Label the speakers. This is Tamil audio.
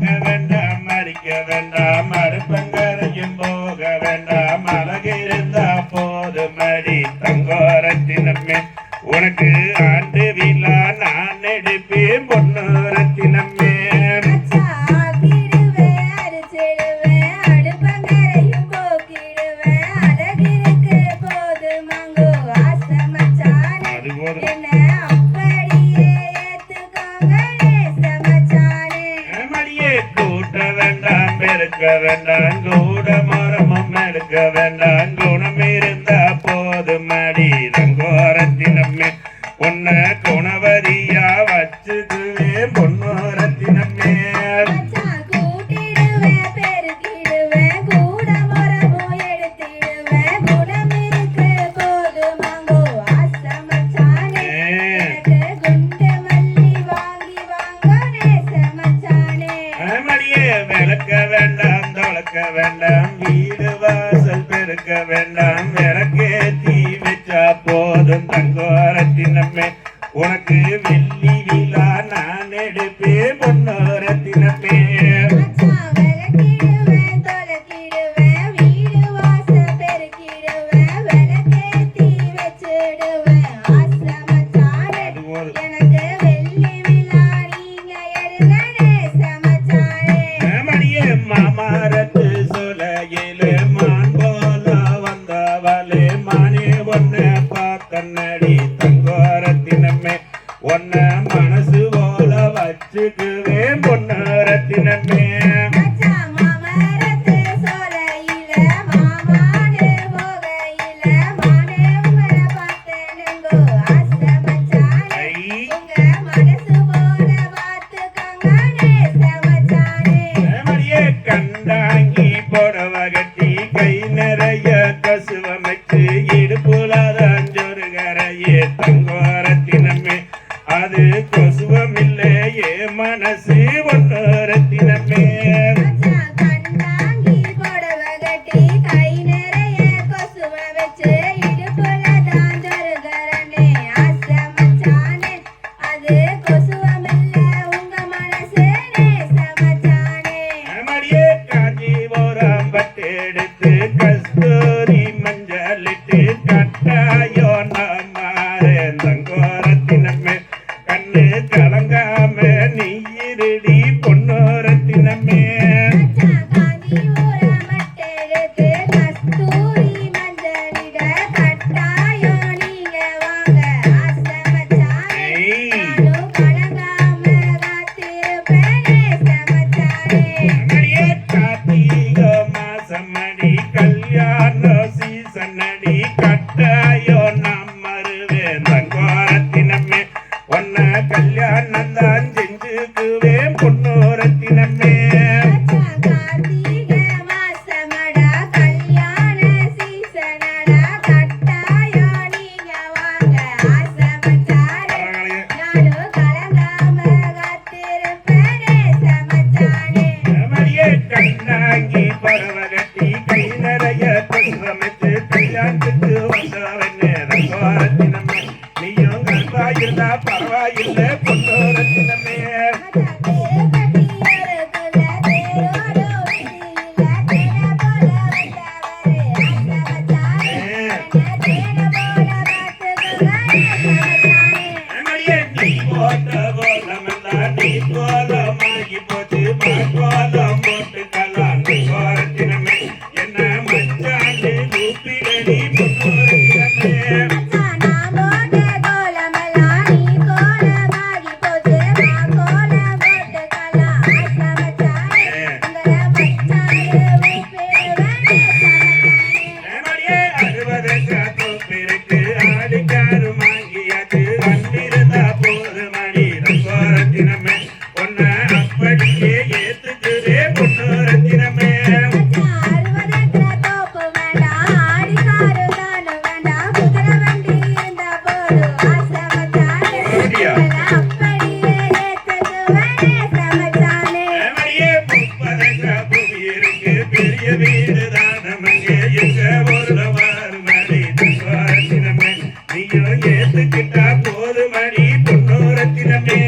Speaker 1: வேண்டாம் மறிக்க வேண்டாம் எடுக்க வேண்டாம். கூட மரமும் எடுக்க வேண்டாம். குணம் இருந்தா போதும் அடி. தங்கோரத்தினமே உன்ன குணவரியா வேண்டாம் வீடு வாசல் பெருக்க வேண்டாம் விளக்கு தீ வச்சா போதும் தங்கோரத்தின் நம்மை உனக்கு வில் தன்னடி தங்கோரத்தினமே ஒன்ன மனசு போல வச்சுக்குவேன் பொன்னரத்தினமே. கண்டாங்கி போடவகட்டி கை நிறைய ரத்தினமே கட்டாயோ நம்ம தங்கோரத்தினமே கண்ணு கலங்காமே
Speaker 2: உலகத்தினமே